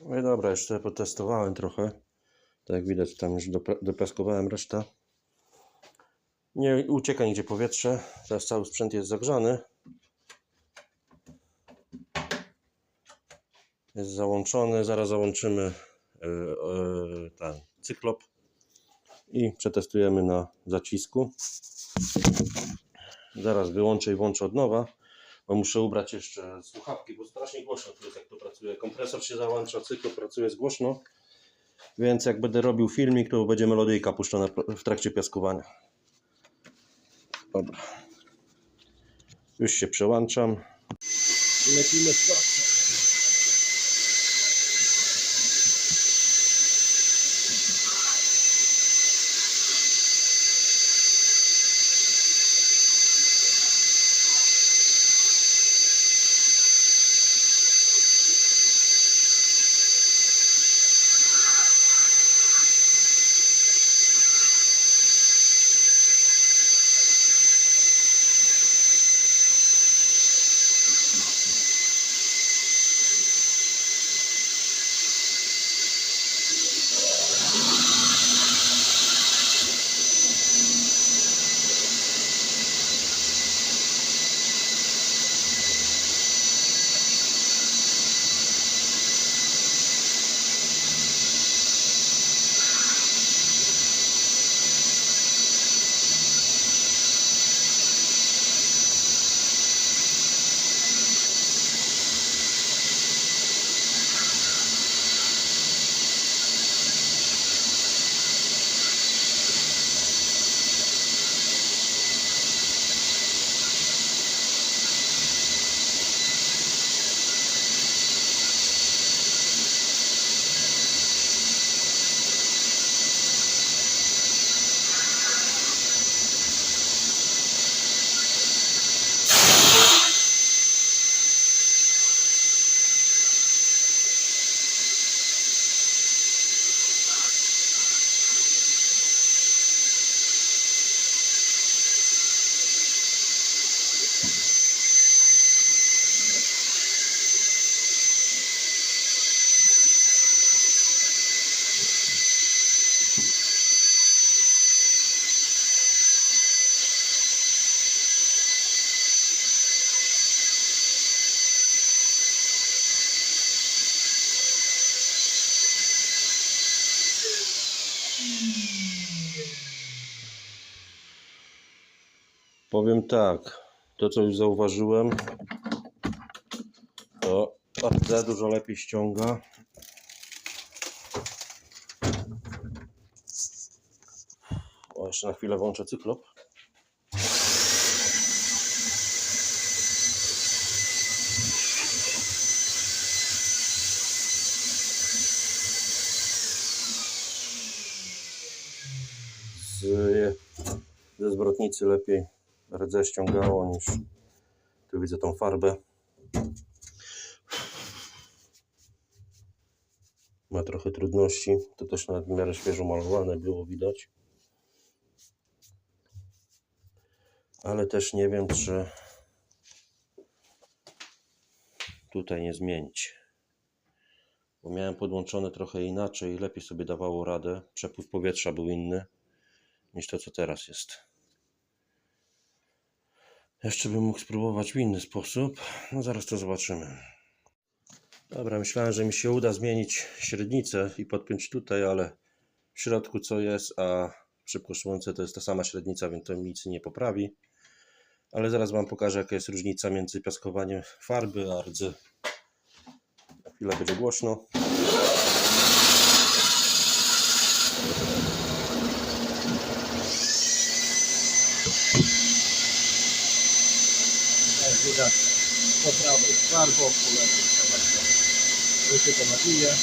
No i dobra, jeszcze potestowałem trochę. Tak jak widać, tam już dopiaskowałem resztę. Nie ucieka nigdzie powietrze. Teraz cały sprzęt jest zagrzany. Jest załączony. Zaraz załączymy yy, yy, ten cyklop i przetestujemy na zacisku. Zaraz wyłączę i włączę od nowa, bo muszę ubrać jeszcze słuchawki, bo strasznie głośno tu jest jak to pracuje. Kompresor się załącza, cyklop pracuje głośno, więc jak będę robił filmik, to będzie melodyjka puszczona w trakcie piaskowania. Dobra. Już się przełączam. Lecimy z Powiem tak, to co już zauważyłem, to RD dużo lepiej ściąga. O, jeszcze na chwilę włączę cyklop. Z, ze zwrotnicy lepiej rdze ściągało niż tu widzę tą farbę. Ma trochę trudności. To też na miarę świeżo malowane było widać. Ale też nie wiem, czy tutaj nie zmienić. Bo miałem podłączone trochę inaczej, lepiej sobie dawało radę. Przepływ powietrza był inny niż to, co teraz jest. Jeszcze bym mógł spróbować w inny sposób. No zaraz to zobaczymy. Dobra, myślałem, że mi się uda zmienić średnicę i podpiąć tutaj, ale w środku co jest, a przy koszulce to jest ta sama średnica, więc to nic nie poprawi. Ale zaraz Wam pokażę, jaka jest różnica między piaskowaniem farby a rdzy. Na chwilę będzie głośno. Jak widać po prawej farbą, po lewej to się to nabije.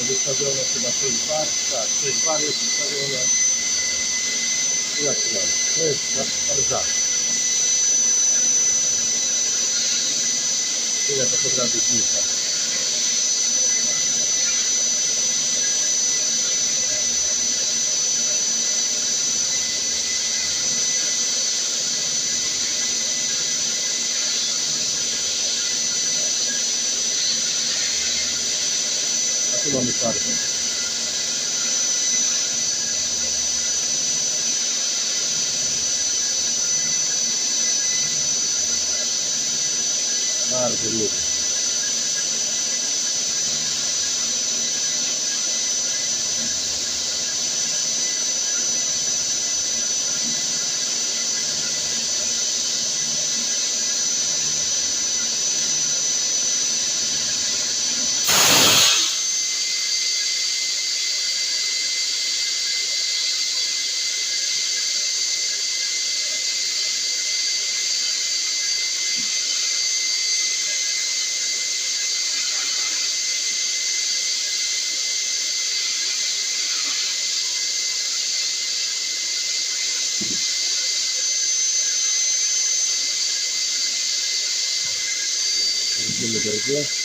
Wystawione chyba 6 bar, tak, 6 bar jest wystawione. I zaczynamy. To jest bardzo. Ile to potrafi znikać. Tu mamy farbę. Bardzo lubię.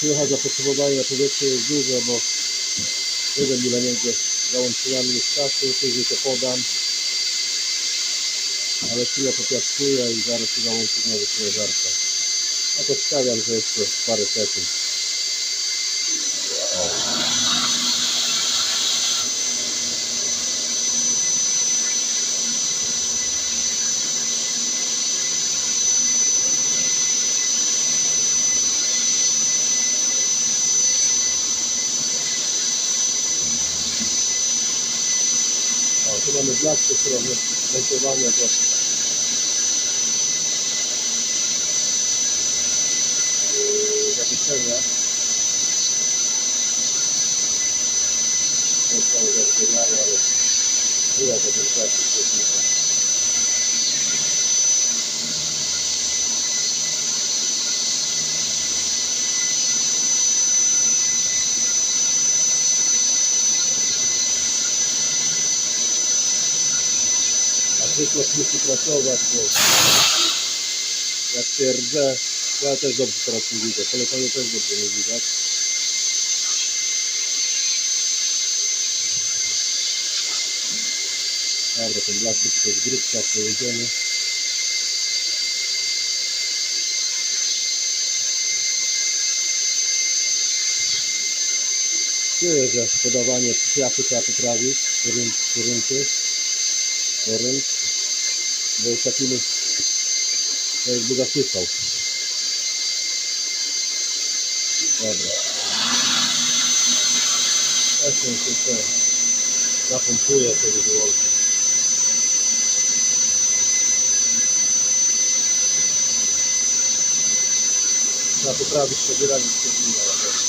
Słychać zapotrzebowanie na powietrze jest duże, bo nie wiem ile między załączeniami jest czasu, później to podam. Ale chwilę popiaskuję i zaraz się załączyć na wyświeżarkę. A to wstawiam, że jeszcze parę sekund. Mamy blaszkę, którą montowanie do yy, zawieszenia. To jest tam zawieszenie, ale nie ja to ten plastik przykład musi pracować, bo jak się rdzę, ja też dobrze teraz nie widzę, w telefonie też dobrze nie widać. Dobra, ten blastik to jest grybka, pojedziemy. Czuję, że podawanie kwiatu trzeba poprawić, rynki, rynk, bo jest takimi to jakby zasypał. Dobra. Jeszcze się to zapompuję, to wyłączę. Trzeba poprawić pobieranie ścieżnina na pewno.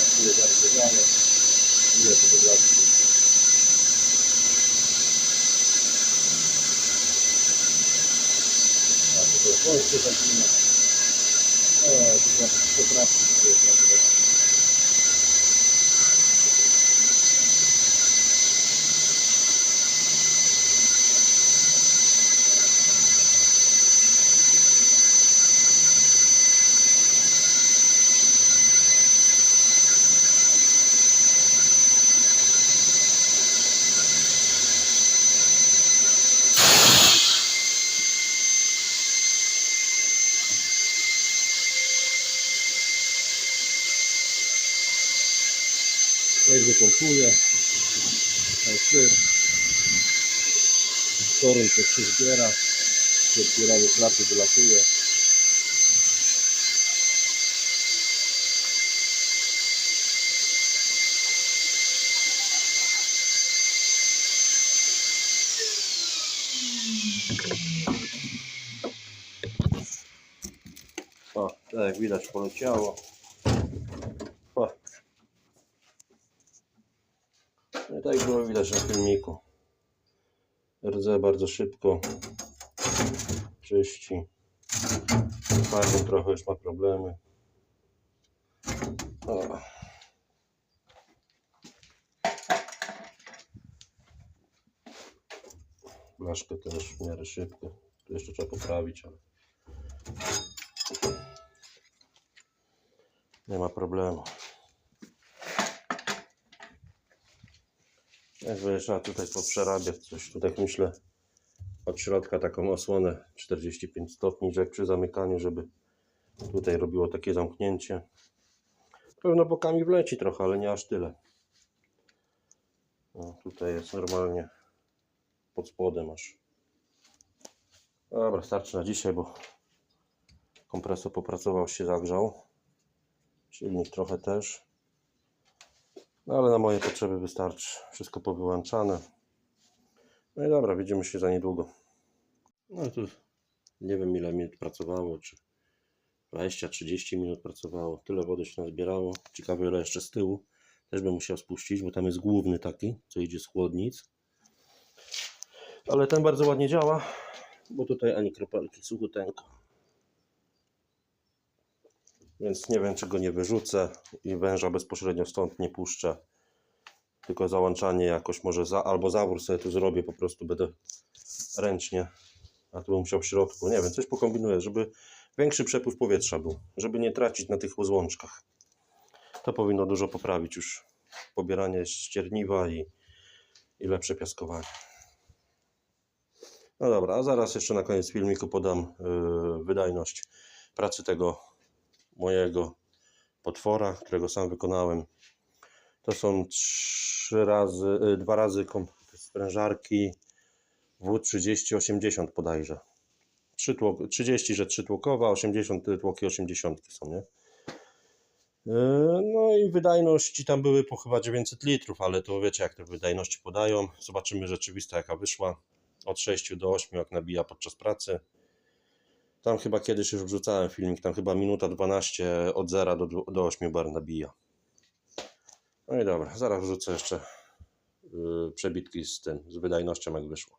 A tu jest zarysowane. Ile to poprawić? Jak wypompuje. Tam syf. Torun to się zbiera. Się otwierały klapy, wylatuje. O, tak jak widać poleciało. O. No i tak było widać na filmiku. RZ bardzo szybko czyści. Farbą trochę już ma problemy. O. Blaszkę też w miarę szybko. Tu jeszcze trzeba poprawić, ale nie ma problemu. Jakby trzeba tutaj poprzerabiać coś. Tutaj myślę od środka taką osłonę 45 stopni, że przy zamykaniu, żeby tutaj robiło takie zamknięcie. Pewno bokami wleci trochę, ale nie aż tyle. No, tutaj jest normalnie pod spodem aż. Dobra, starczy na dzisiaj, bo kompresor popracował się, zagrzał. Silnik trochę też. No ale na moje potrzeby wystarczy. Wszystko powyłączane. No i dobra, widzimy się za niedługo. No tu nie wiem ile minut pracowało, czy 20-30 minut pracowało. Tyle wody się nazbierało. Ciekawe ile jeszcze z tyłu. Też bym musiał spuścić, bo tam jest główny taki, co idzie z chłodnic. Ale ten bardzo ładnie działa, bo tutaj ani kropelki, suchuteńko. Więc nie wiem, czy go nie wyrzucę i węża bezpośrednio stąd nie puszczę. Tylko załączanie jakoś może za, albo zawór sobie tu zrobię, po prostu będę ręcznie. A tu bym musiał w środku. Nie wiem, coś pokombinuję, żeby większy przepływ powietrza był, żeby nie tracić na tych złączkach. To powinno dużo poprawić już pobieranie ścierniwa i, i lepsze piaskowanie. No dobra, a zaraz jeszcze na koniec filmiku podam yy, wydajność pracy tego mojego potwora, którego sam wykonałem. To są trzy razy, y, dwa razy sprężarki W30-80 bodajże. Trzy tło- 30, że trzytłokowa, 80 tłoki 80 są, nie? Yy, No i wydajności tam były po chyba 900 litrów, ale to wiecie jak te wydajności podają. Zobaczymy rzeczywista jaka wyszła. Od 6 do 8 jak nabija podczas pracy. Tam chyba kiedyś już wrzucałem filmik, tam chyba minuta 12 od 0 do, do 8 bar nabija. No i dobra, zaraz wrzucę jeszcze yy, przebitki z tym, z wydajnością jak wyszło.